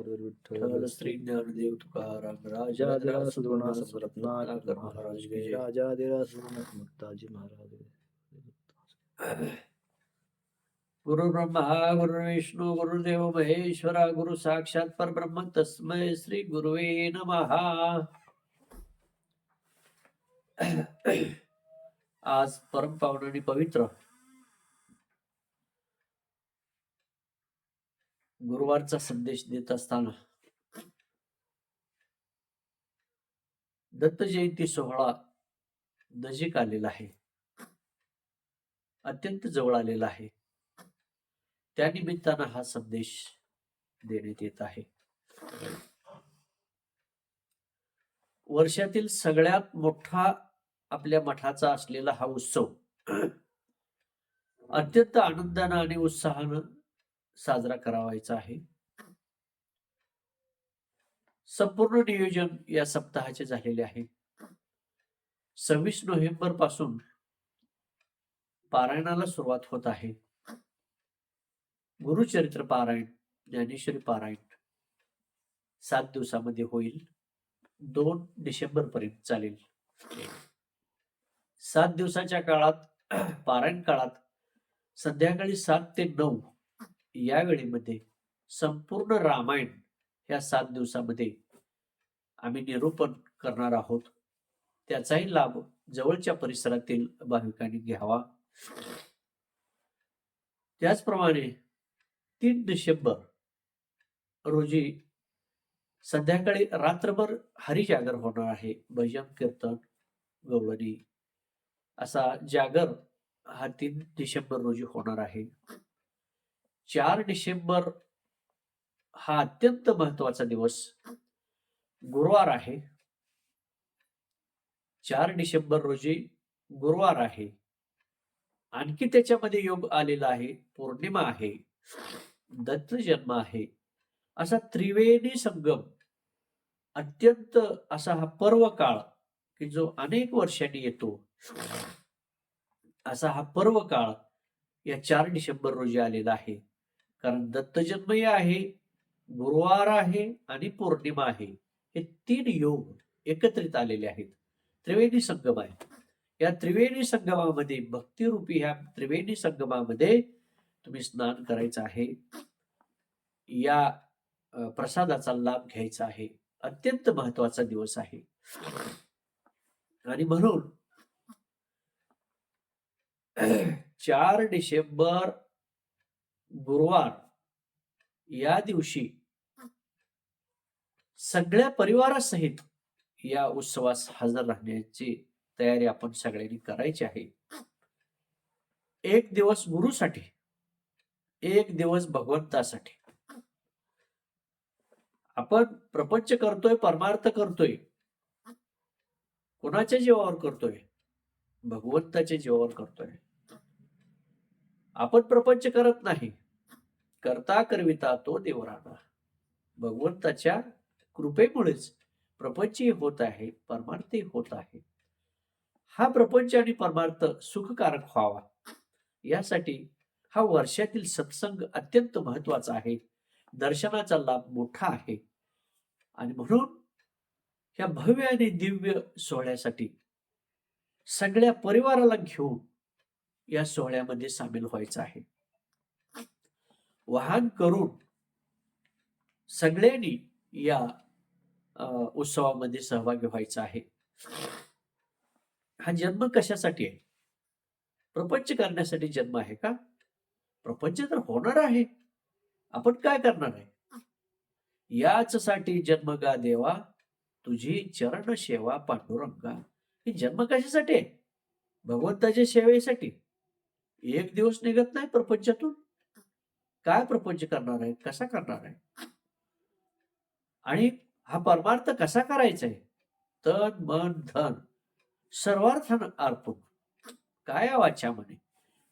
विठ्ठल श्री ज्ञानदेव तुकाराम राजा महाराज मुक्ताजी महाराज गुरु ब्रह्मा गुरु विष्णू गुरुदेव महेश्वरा गुरु साक्षात परब्रह्म तस्मै श्री गुरुवे नमहा आज परम पावन आणि पवित्र गुरुवारचा संदेश देत असताना दत्त जयंती सोहळा नजीक आलेला आहे. अत्यंत जवळ आलेला आहे. त्यानिमित्तानं हा संदेश देण्यात येत आहे. वर्षातील सगळ्यात मोठा आपल्या मठाचा असलेला हा उत्सव अत्यंत आनंदानं आणि उत्साहानं साजरा करावायचा आहे. संपूर्ण नियोजन या सप्ताहाचे झालेले आहे. सव्वीस नोव्हेंबरपासून पारायणाला सुरुवात होत आहे. गुरुचरित्र पारायण ज्ञानेश्वरी पारायण सात दिवसामध्ये होईल. दोन डिसेंबर पर्यंत चालेल. सात दिवसाच्या काळात पारायण काळात संध्याकाळी सात ते नऊ या वेळेमध्ये संपूर्ण रामायण या सात दिवसामध्ये आम्ही निरूपण करणार आहोत. त्याचाही लाभ जवळच्या परिसरातील भाविकांनी घ्यावा. त्याचप्रमाणे तीन डिसेंबर रोजी संध्याकाळी रात्रभर हरिजागर होणार आहे. भजन कीर्तन गवळणी असा जागर हा तीन डिसेंबर रोजी होणार आहे. चार डिसेंबर हा अत्यंत महत्त्वाचा दिवस. गुरुवार आहे. चार डिसेंबर रोजी गुरुवार आहे. आणखी त्याच्यामध्ये योग आलेला आहे. पौर्णिमा आहे. दत्त जन्म आहे. असा त्रिवेणी संगम अत्यंत असा हा पर्व काळ की जो अनेक वर्षांनी येतो. असा हा पर्व काळ या चार डिसेंबर रोजी आलेला आहे. कारण दत्तजन्मही आहे गुरुवार आहे आणि पौर्णिमा आहे. हे तीन योग एकत्रित आलेले आहेत. त्रिवेणी संगम आहे. या त्रिवेणी संगमामध्ये भक्तिरूपी ह्या त्रिवेणी संगमामध्ये तुम्ही स्नान करायचं आहे. या प्रसादाचा लाभ घ्यायचा आहे. अत्यंत महत्त्वाचा दिवस आहे. आणि म्हणून चार डिसेंबर गुरुवार या दिवशी सगळ्या परिवारासहित या उत्सवास हजर राहण्याची तयारी आपण सगळ्यांनी करायची आहे. एक दिवस गुरुसाठी एक दिवस भगवंतासाठी. आपण प्रपंच करतोय परमार्थ करतोय. कोणाच्या जीवावर करतोय? भगवंताच्या जीवावर करतोय. आपण प्रपंच करत नाही. करता करविता तो देवराणा. भगवंताच्या कृपेमुळेच प्रपंचही होत आहे परमार्थही होत आहे. हा प्रपंच आणि परमार्थ सुखकारक व्हावा. यासाठी हा वर्षातील सत्संग अत्यंत महत्त्वाचा आहे. दर्शनाचा लाभ मोठा आहे. आणि म्हणून ह्या भव्य आणि दिव्य सोहळ्यासाठी सगळ्या परिवाराला घेऊन या सोहळ्यामध्ये सामील व्हायचं आहे. वाहन करून सगळ्यांनी या उत्सवामध्ये सहभागी व्हायचा आहे. हा जन्म कशासाठी आहे? प्रपंच करण्यासाठी जन्म आहे का? प्रपंच तर होणार आहे. आपण काय करणार आहे? याच साठी जन्म गा देवा तुझी चरण सेवा पांडुरंगा. ही जन्म कशासाठी आहे? भगवंताच्या सेवेसाठी. एक दिवस निघत नाही प्रपंचातून. काय प्रपंच करणार आहे? कसा करणार आहे? आणि हा परमार्थ कसा करायचा आहे? तन मन धन. सर्वार्थानं अर्पण. काय वाचा म्हणे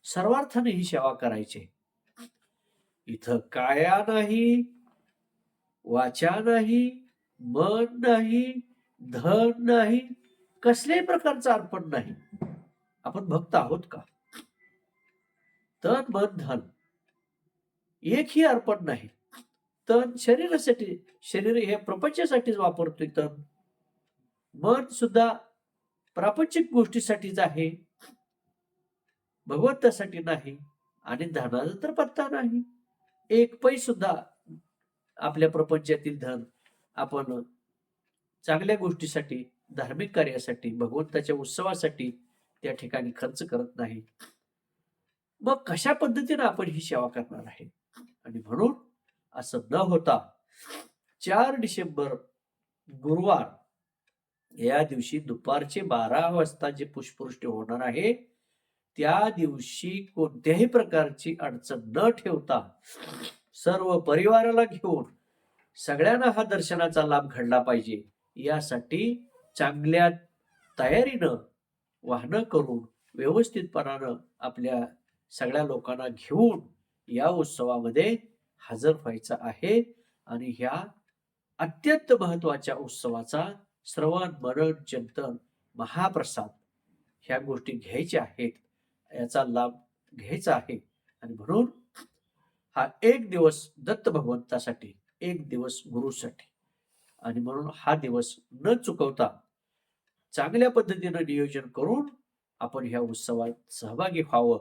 सर्वार्थाने ही सेवा करायची इथं काया नाही वाचा नाही मन नाही धन नाही कसल्याही प्रकारचं अर्पण नाही. आपण भक्त आहोत का? तन मन धन. एकही अर्पण नाही. तन शरीरासाठी शरीर हे प्रपंचासाठीच वापरतोय तन. मन सुद्धा प्रापंचिक गोष्टीसाठीच आहे. भगवंतासाठी नाही आणि धनाचा तर पत्ता नाही. एक पै सुद्धा आपल्या प्रपंचातील धन आपण चांगल्या गोष्टीसाठी धार्मिक कार्यासाठी भगवंताच्या उत्सवासाठी त्या ठिकाणी खर्च करत नाही. मग कशा पद्धतीने आपण ही सेवा करणार आहे? आणि म्हणून असं न होता. चार डिसेंबर गुरुवार. या दिवशी दुपारचे बारा वाजता जे पुष्पवृष्टी होणार आहे त्या दिवशी कोणत्याही प्रकारची अडचण न ठेवता सर्व परिवाराला घेऊन सगळ्यांना हा दर्शनाचा लाभ घडला पाहिजे. यासाठी चांगल्या तयारीनं वाहनं करून व्यवस्थितपणानं आपल्या सगळ्या लोकांना घेऊन या उत्सवामध्ये हजर व्हायचं आहे. आणि ह्या अत्यंत महत्त्वाच्या उत्सवाचा श्रवण मरण चिंतन महाप्रसाद ह्या गोष्टी घ्यायच्या आहेत. याचा लाभ घ्यायचा आहे. आणि म्हणून हा एक दिवस दत्त भगवंतासाठी एक दिवस गुरुसाठी. आणि म्हणून हा दिवस न चुकवता चांगल्या पद्धतीनं नियोजन करून आपण ह्या उत्सवात सहभागी व्हावं.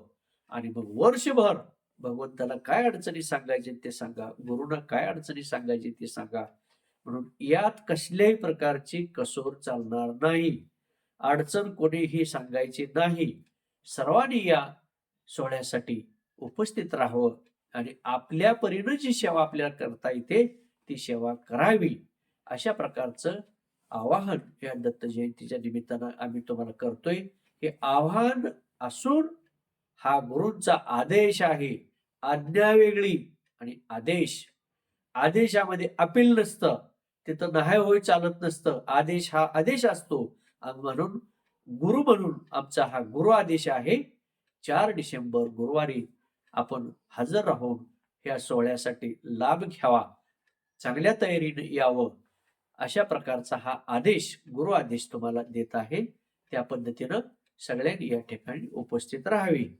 आणि मग वर्षभर भगवंताला काय अडचणी सांगायचे ते सांगा गुरुना काय अडचणी सांगायचे ते सांगा. म्हणून यात कसल्याही प्रकारची कसोर चालणार नाही. अडचण कोणीही सांगायची नाही. सर्वांनी या सोहळ्यासाठी उपस्थित राहावं आणि आपल्या परीनं जी सेवा आपल्याला करता येते ती सेवा करावी. अशा प्रकारचं आवाहन या दत्त जयंतीच्या निमित्तानं आम्ही तुम्हाला करतोय. हे आव्हान असून हा गुरूंचा आदेश आहे. आज्ञा वेगळी आणि आदेश. आदेशामध्ये अपील नसतं. तिथं नाही होय चालत नसतं. आदेश हा आदेश असतो. आणि म्हणून गुरु म्हणून आमचा हा गुरु आदेश आहे. चार डिसेंबर गुरुवारी आपण हजर राहून या सोहळ्यासाठी लाभ घ्यावा. चांगल्या तयारीने यावं. अशा प्रकारचा हा आदेश गुरु आदेश तुम्हाला देत आहे. त्या पद्धतीनं सगळ्यांनी या ठिकाणी उपस्थित राहावी.